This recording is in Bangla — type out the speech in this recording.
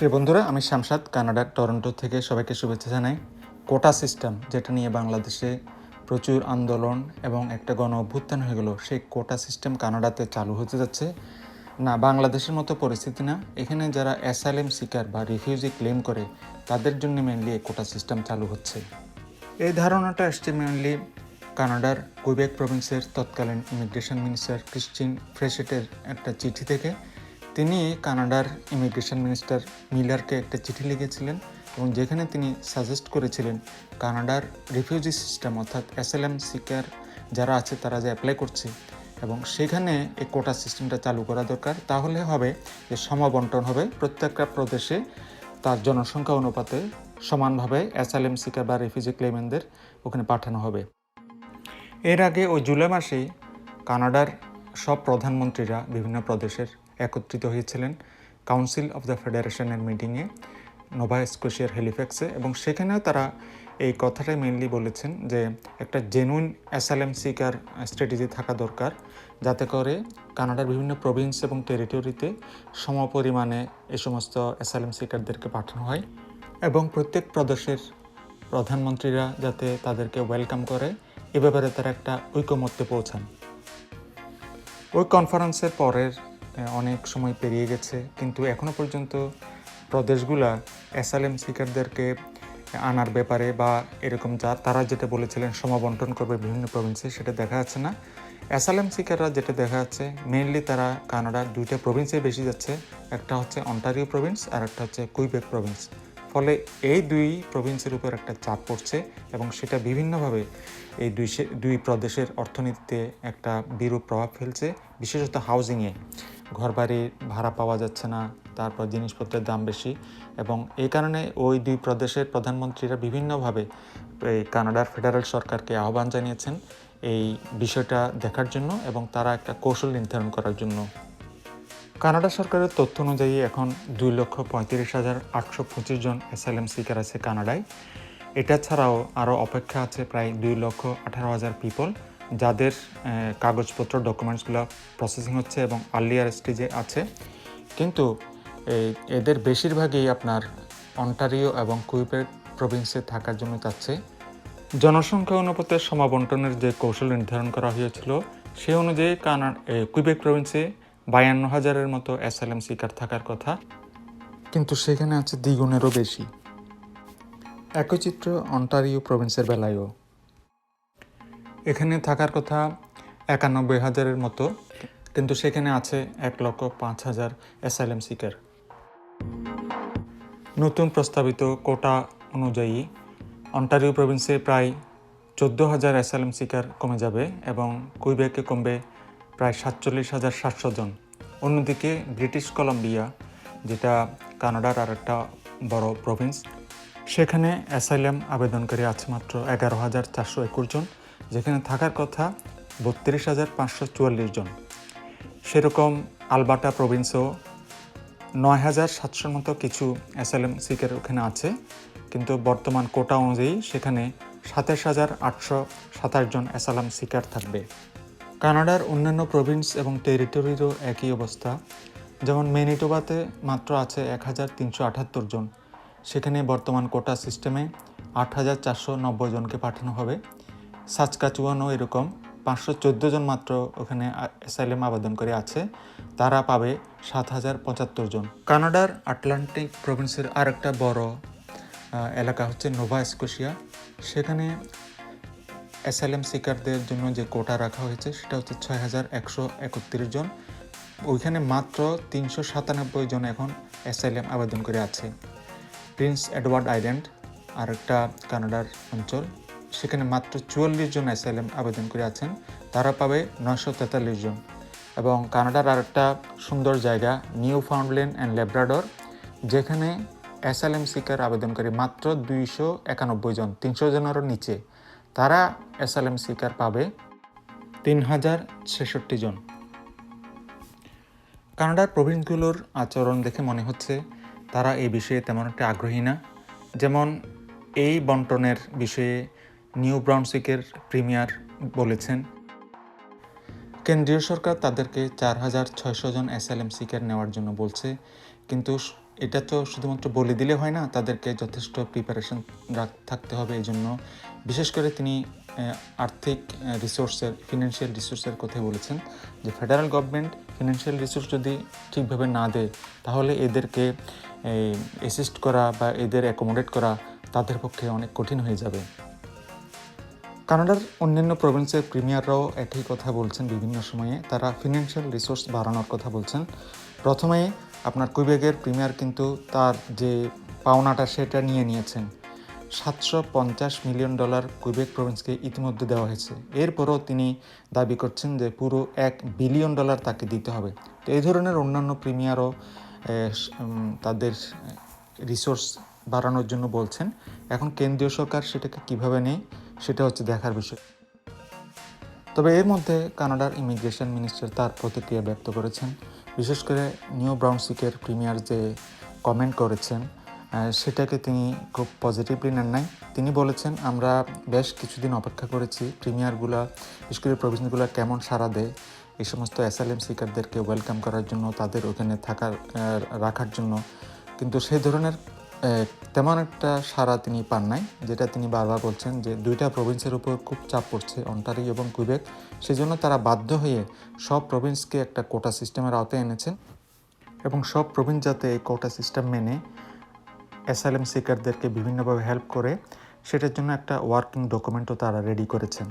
প্রিয় বন্ধুরা, আমি শামসাদ, কানাডার টরন্টো থেকে সবাইকে শুভেচ্ছা জানাই। কোটা সিস্টেম, যেটা নিয়ে বাংলাদেশে প্রচুর আন্দোলন এবং একটা গণ অভ্যুত্থান হয়ে গেল, সেই কোটা সিস্টেম কানাডাতে চালু হতে যাচ্ছে। না, বাংলাদেশের মতো পরিস্থিতি না। এখানে যারা অ্যাসাইলেম সিকার বা রিফিউজি ক্লেম করে, তাদের জন্য মেনলি এই কোটা সিস্টেম চালু হচ্ছে। এই ধারণাটা আসছে মেনলি কানাডার কুইবেক প্রভিন্সের তৎকালীন ইমিগ্রেশন মিনিস্টার ক্রিস্টিন ফ্রেশেটের একটা চিঠি থেকে। তিনি কানাডার ইমিগ্রেশন মিনিস্টার মিলারকে একটা চিঠি লিখেছিলেন এবং যেখানে তিনি সাজেস্ট করেছিলেন কানাডার রিফিউজি সিস্টেম অর্থাৎ অ্যাসেলাম সিকার যারা আছে তারা যে অ্যাপ্লাই করছে এবং সেখানে এই কোটা সিস্টেমটা চালু করা দরকার। তাহলে হবে যে সমাবন্টন হবে প্রত্যেকটা প্রদেশে তার জনসংখ্যা অনুপাতে সমানভাবে অ্যাসাইলেম সিকার বা রেফিউজি ক্লেমেনদের ওখানে পাঠানো হবে। এর আগে ওই জুলাই মাসেই কানাডার সব প্রধানমন্ত্রীরা বিভিন্ন প্রদেশের একত্রিত হয়েছিলেন কাউন্সিল অফ দ্য ফেডারেশনের মিটিংয়ে নোভা স্কোশিয়ার হেলিফ্যাক্সে এবং সেখানেও তারা এই কথাটাই মেনলি বলেছেন যে একটা জেনুইন অ্যাসাইলেম সিকার স্ট্র্যাটেজি থাকা দরকার, যাতে করে কানাডার বিভিন্ন প্রভিন্স এবং টেরিটরিতে সমপরিমাণে এ সমস্ত অ্যাসাইলেম সিকারদেরকে পাঠানো হয় এবং প্রত্যেক প্রদেশের প্রধানমন্ত্রীরা যাতে তাদেরকে ওয়েলকাম করে, এ ব্যাপারে তারা একটা ঐকমত্যে পৌঁছান। ওই কনফারেন্সের পরের অনেক সময় পেরিয়ে গেছে। কিন্তু এখনও পর্যন্ত প্রদেশগুলা অ্যাসাইলেম সিকারদেরকে আনার ব্যাপারে বা এরকম যা তারা যেটা বলেছিলেন সমাবন্টন করবে বিভিন্ন প্রভিন্সে সেটা দেখা যাচ্ছে না। অ্যাসাইলেম সিকাররা যেটা দেখা যাচ্ছে মেইনলি তারা কানাডার দুইটা প্রভিন্সে বেশি যাচ্ছে। একটা হচ্ছে অন্টারিও প্রভিন্স আর একটা হচ্ছে কুইবেক প্রভিন্স ফলে এই দুই প্রভিন্সের উপর একটা চাপ পড়ছে এবং সেটা বিভিন্নভাবে এই দুই দুই প্রদেশের অর্থনীতিতে একটা বিরূপ প্রভাব ফেলছে, বিশেষত হাউজিংয়ে ঘরবাড়ি ভাড়া পাওয়া যাচ্ছে না, তারপর জিনিসপত্রের দাম বেশি এবং এই কারণে ওই দুই প্রদেশের প্রধানমন্ত্রীরা বিভিন্নভাবে এই কানাডার ফেডারেল সরকারকে আহ্বান জানিয়েছেন এই বিষয়টা দেখার জন্য এবং তারা একটা কৌশল নির্ধারণ করার জন্য। কানাডা সরকারের তথ্য অনুযায়ী এখন দুই লক্ষ পঁয়ত্রিশ হাজার আটশো পঁচিশ জন অ্যাসাইলেম সিকার আছে কানাডায়। এটা ছাড়াও আরও অপেক্ষা আছে প্রায় দুই লক্ষ আঠারো হাজার পিপল। যাদের কাগজপত্র ডকুমেন্টসগুলো প্রসেসিং হচ্ছে এবং আর্লিয়ার স্টেজে আছে। কিন্তু এদের বেশিরভাগই আপনার অন্টারিও এবং কুইবেক প্রভিন্সে থাকার জন্য চাচ্ছে জনসংখ্যা অনুপাতে সমাবন্টনের যে কৌশল নির্ধারণ করা হয়েছিল, সে অনুযায়ী কানাড কুইবেক প্রভিন্সে বায়ান্ন হাজারের মতো অ্যাসাইলাম সিকার থাকার কথা। কিন্তু সেখানে আছে দ্বিগুণেরও বেশি। একই চিত্র অন্টারিও প্রভিন্সের বেলায়ও। এখানে থাকার কথা একানব্বই হাজারের মতো, কিন্তু সেখানে আছে এক লক্ষ পাঁচ হাজার অ্যাসাইলাম সিকার নতুন প্রস্তাবিত কোটা অনুযায়ী অন্টারিও প্রভিন্সে প্রায় চোদ্দ হাজার অ্যাসাইলাম সিকার কমে যাবে এবং কুইবেকে কমবে প্রায় সাতচল্লিশ হাজার সাতশো জন। অন্যদিকে ব্রিটিশ কলম্বিয়া, যেটা কানাডার আর একটা বড় প্রভিন্স, সেখানে অ্যাসাইলাম আবেদনকারী আছে মাত্র এগারো হাজার চারশো একুশ জন। যেখানে থাকার কথা বত্রিশ হাজার পাঁচশো চুয়াল্লিশ জন। সেরকম আলবাটা প্রভিন্সও নয় হাজার সাতশোর মতো কিছু অ্যাসাইলাম সিকার ওখানে আছে। কিন্তু বর্তমান কোটা অনুযায়ী সেখানে সাতাশ হাজার আটশো সাতাশ জন অ্যাসাইলাম সিকার থাকবে। কানাডার অন্যান্য প্রভিন্স এবং টেরিটরিরও একই অবস্থা। যেমন মেনিটোবাতে মাত্র আছে এক হাজার তিনশো আটাত্তর জন। সেখানে বর্তমান কোটা সিস্টেমে আট হাজার চারশো নব্বই জনকে পাঠানো হবে। সাচকাচুয়ানও এরকম পাঁচশো চোদ্দ জন মাত্র ওখানে অ্যাসাইলেম আবেদন করে আছে। তারা পাবে সাত হাজার পঁচাত্তর জন। কানাডার আটলান্টিক প্রভিন্সের আরেকটা বড় এলাকা হচ্ছে নোভা স্কোশিয়া। সেখানে অ্যাসাইলেম সিকারদের জন্য যে কোটা রাখা হয়েছে, সেটা হচ্ছে ছয় হাজার একশো একত্রিশ জন। ওইখানে মাত্র তিনশো সাতানব্বই জন এখন অ্যাসাইলেম আবেদন করে আছে। প্রিন্স এডওয়ার্ড আইল্যান্ড আর একটা কানাডার অঞ্চল। সেখানে মাত্র চুয়াল্লিশ জন অ্যাসাইলেম আবেদন করে আছেন তারা পাবে নয়শো তেতাল্লিশ জন। এবং কানাডার আরেকটা সুন্দর জায়গা নিউ ফাউন্ডল্যান্ড অ্যান্ড ল্যাব্রাডর যেখানে অ্যাসাইলেম সিকার আবেদনকারী মাত্র দুইশো একানব্বই জন, তিনশো জনেরও নিচে। তারা অ্যাসাইলেম সিকার পাবে তিন হাজার ছেষট্টি জন। কানাডার প্রভিন্সগুলোর আচরণ দেখে মনে হচ্ছে তারা এই বিষয়ে তেমন একটা আগ্রহী না। যেমন এই বন্টনের বিষয়ে নিউ ব্রাউনসিকের প্রিমিয়ার বলেছেন। কেন্দ্রীয় সরকার তাদেরকে চার হাজার ছয়শো জন অ্যাসাইলাম সিকার নেওয়ার জন্য বলছে, কিন্তু এটা তো শুধুমাত্র বলে দিলে হয় না, তাদেরকে যথেষ্ট প্রিপারেশন থাকতে হবে এই জন্য। বিশেষ করে তিনি আর্থিক রিসোর্সের ফিনান্সিয়াল রিসোর্সের কথা বলেছেন যে ফেডারেল গভর্নমেন্ট ফিনান্সিয়াল রিসোর্স যদি ঠিকভাবে না দেয়, তাহলে এদেরকে অ্যাসিস্ট করা বা এদের অ্যাকোমোডেট করা তাদের পক্ষে অনেক কঠিন হয়ে যাবে। কানাডার অন্যান্য প্রভিন্সের প্রিমিয়াররাও একই কথা বলছেন বিভিন্ন সময়ে। তারা ফিনান্সিয়াল রিসোর্স বাড়ানোর কথা বলছেন। প্রথমে আপনার কুইবেগের প্রিমিয়ার কিন্তু তার যে পাওনাটা সেটা নিয়ে নিয়েছেন। সাতশো পঞ্চাশ মিলিয়ন ডলার কুইবেক প্রভিন্সকে ইতিমধ্যে দেওয়া হয়েছে। এরপরও তিনি দাবি করছেন যে পুরো এক বিলিয়ন ডলার তাকে দিতে হবে। তো এই ধরনের অন্যান্য প্রিমিয়ারও তাদের রিসোর্স বাড়ানোর জন্য বলছেন। এখন কেন্দ্রীয় সরকার সেটাকে কীভাবে নেয়? সেটা হচ্ছে দেখার বিষয়। তবে এর মধ্যে কানাডার ইমিগ্রেশন মিনিস্টার তার প্রতিক্রিয়া ব্যক্ত করেছেন। বিশেষ করে নিউ ব্রাউনসিকের প্রিমিয়ার যে কমেন্ট করেছেন সেটাকে তিনি খুব পজিটিভলি নেন নাই। তিনি বলেছেন, আমরা বেশ কিছুদিন অপেক্ষা করেছি, প্রিমিয়ারগুলা করে প্রভিশনগুলো কেমন সাড়া দেয়। এই সমস্ত অ্যাসাইলেম সিকারদেরকে ওয়েলকাম করার জন্য, তাদের ওখানে থাকার রাখার জন্য। কিন্তু সেই ধরনের তেমন একটা সাড়া তিনি পান নাই, যেটা তিনি বারবার বলছেন যে দুইটা প্রভিন্সের উপর খুব চাপ পড়ছে অন্টারি এবং কুইবেক সেজন্য তারা বাধ্য হয়ে সব প্রভিন্সকে একটা কোটা সিস্টেমের আওতায় এনেছেন এবং সব প্রভিন্স যাতে এই কোটা সিস্টেম মেনে অ্যাসাইলেম সিকারদেরকে বিভিন্নভাবে হেল্প করে, সেটার জন্য একটা ওয়ার্কিং ডকুমেন্টও তারা রেডি করেছেন।